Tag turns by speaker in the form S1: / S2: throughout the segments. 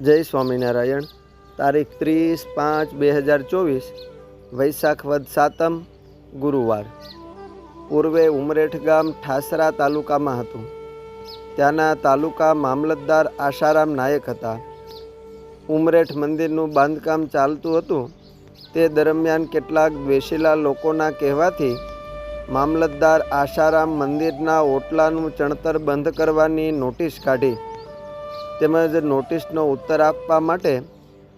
S1: જય સ્વામિનારાયણ. તારીખ ત્રીસ પાંચ બે હજાર ચોવીસ, વૈશાખ વદ સાતમ, ગુરુવાર. પૂર્વે ઉમરેઠ ગામ ઠાસરા તાલુકામાં હતું. ત્યાંના તાલુકા મામલતદાર આશારામ નાયક હતા. ઉમરેઠ મંદિરનું બાંધકામ ચાલતું હતું. તે દરમિયાન કેટલાક દ્વેષીલા લોકોના કહેવાથી મામલતદાર આશારામ મંદિરના ઓટલાનું ચણતર બંધ કરવાની નોટિસ કાઢી. તેમજ નોટિસનો ઉત્તર આપવા માટે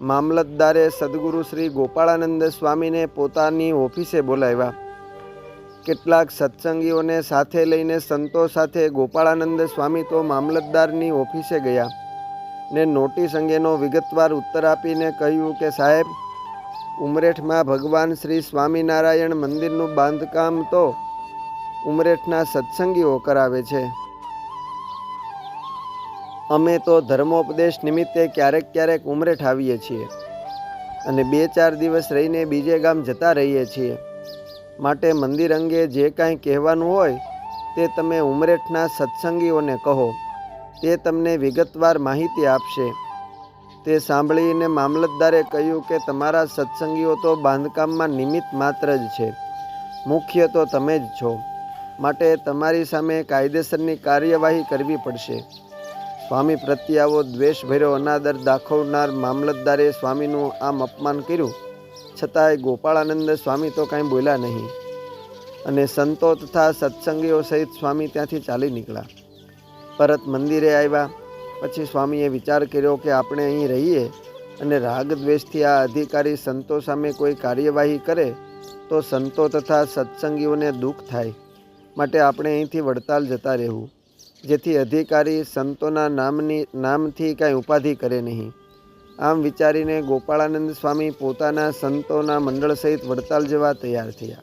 S1: મામલતદારે સદગુરુ શ્રી ગોપાળાનંદ સ્વામીને પોતાની ઓફિસે બોલાવ્યા. કેટલાક સત્સંગીઓને સાથે લઈને સંતો સાથે ગોપાળાનંદ સ્વામી તો મામલતદારની ઓફિસે ગયા ને નોટિસ અંગેનો વિગતવાર ઉત્તર આપીને કહ્યું કે, સાહેબ, ઉમરેઠમાં ભગવાન શ્રી સ્વામિનારાયણ મંદિરનું બાંધકામ તો ઉમરેઠના સત્સંગીઓ કરાવે છે. અમે તો ધર્મોપદેશ નિમિત્તે ક્યારેક ક્યારેક ઉમરેઠ આવીએ છીએ અને બે ચાર દિવસ રહીને બીજે ગામ જતા રહીએ છીએ. માટે મંદિર અંગે જે કાંઈ કહેવાનું હોય તે તમે ઉમરેઠના સત્સંગીઓને કહો. તે તમને વિગતવાર માહિતી આપશે. તે સાંભળીને મામલતદારે કહ્યું કે તમારા સત્સંગીઓ તો બાંધકામમાં નિમિત્ત માત્ર જ છે. મુખ્ય તો તમે જ છો. માટે તમારી સામે કાયદેસરની કાર્યવાહી કરવી પડશે. સ્વામી પ્રત્યે આવો દ્વેષભર્યો અનાદર દાખવનાર મામલતદારે સ્વામીનું આમ અપમાન કર્યું. છતાંય ગોપાળાનંદ સ્વામી તો કાંઈ બોલ્યા નહીં અને સંતો તથા સત્સંગીઓ સહિત સ્વામી ત્યાંથી ચાલી નીકળ્યા. પરત મંદિરે આવ્યા. પછી સ્વામીએ વિચાર કર્યો કે આપણે અહીં રહીએ અને રાગ દ્વેષથી આ અધિકારી સંતો સામે કોઈ કાર્યવાહી કરે તો સંતો તથા સત્સંગીઓને દુઃખ થાય. માટે આપણે અહીંથી વડતાલ જતા રહેવું. જેથી અધિકારી સંતોના નામની નામથી કાંઈ ઉપાધિ કરે નહીં. આમ વિચારીને ગોપાળાનંદ સ્વામી પોતાના સંતોના મંડળ સહિત વડતાલ જવા તૈયાર થયા.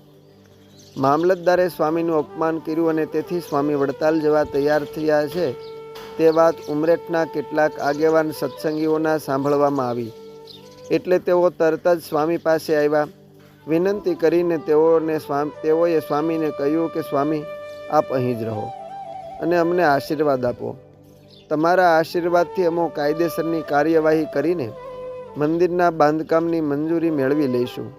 S1: મામલતદારે સ્વામીનું અપમાન કર્યું અને તેથી સ્વામી વડતાલ જવા તૈયાર થયા છે, તે વાત ઉમરેઠના કેટલાક આગેવાન સત્સંગીઓના સાંભળવામાં આવી. એટલે તેઓ તરત જ સ્વામી પાસે આવ્યા. વિનંતી કરીને તેઓને સ્વામી તેઓએ સ્વામીને કહ્યું કે, સ્વામી, આપ અહીં જ રહો. અને અમને આશીર્વાદ આપો. તમારા આશીર્વાદથી અમો કાયદેસરની કાર્યવાહી કરીને મંદિરના બાંધકામની મંજૂરી મેળવી લઈશું.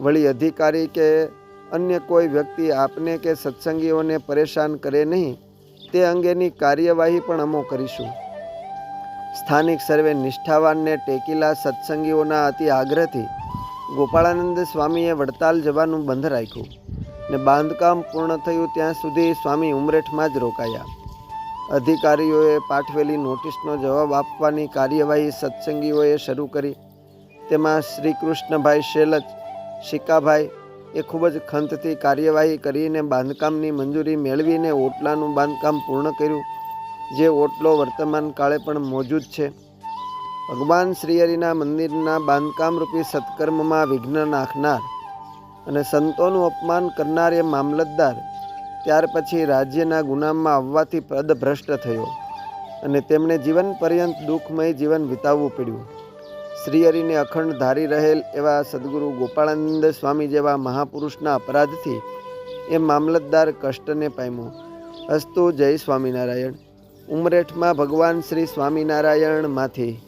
S1: વળી અધિકારી કે અન્ય કોઈ વ્યક્તિ આપને કે સત્સંગીઓને પરેશાન કરે નહીં, તે અંગેની કાર્યવાહી પણ અમો કરીશું. સ્થાનિક સર્વે નિષ્ઠાવાનને ટેકીલા સત્સંગીઓના અતિ આગ્રહથી ગોપાળાનંદ સ્વામીએ વડતાલ જવાનું બંધ રાખ્યું. ને બાંધકામ પૂર્ણ થયું ત્યાં સુધી સ્વામી ઉમરેઠમાં જ રોકાયા. અધિકારીઓએ પાઠવેલી નોટિસનો જવાબ આપવાની કાર્યવાહી સત્સંગીઓએ શરૂ કરી. તેમાં શ્રી કૃષ્ણભાઈ શેલજ, શિકાભાઈ એ ખૂબ જ ખંતથી કાર્યવાહી કરીને બાંધકામની મંજૂરી મેળવીને ઓટલાનું બાંધકામ પૂર્ણ કર્યું, જે ઓટલો વર્તમાન કાળે પણ મોજૂદ છે. ભગવાન શ્રીહરિના મંદિરના બાંધકામ રૂપી સત્કર્મમાં વિઘ્ન નાખનાર અને સંતોનું અપમાન કરનાર એ મામલતદાર ત્યાર પછી રાજ્યના ગુનામાં આવવાથી પદભ્રષ્ટ થયો અને તેમણે જીવન પર્યંત દુઃખમય જીવન વિતાવવું પડ્યું. શ્રીહરિને અખંડ ધારી રહેલ એવા સદગુરુ ગોપાળાનંદ સ્વામી જેવા મહાપુરુષના અપરાધથી એ મામલતદાર કષ્ટને પામ્યો. અસ્તુ જય સ્વામિનારાયણ. ઉમરેઠમાં ભગવાન શ્રી સ્વામિનારાયણમાંથી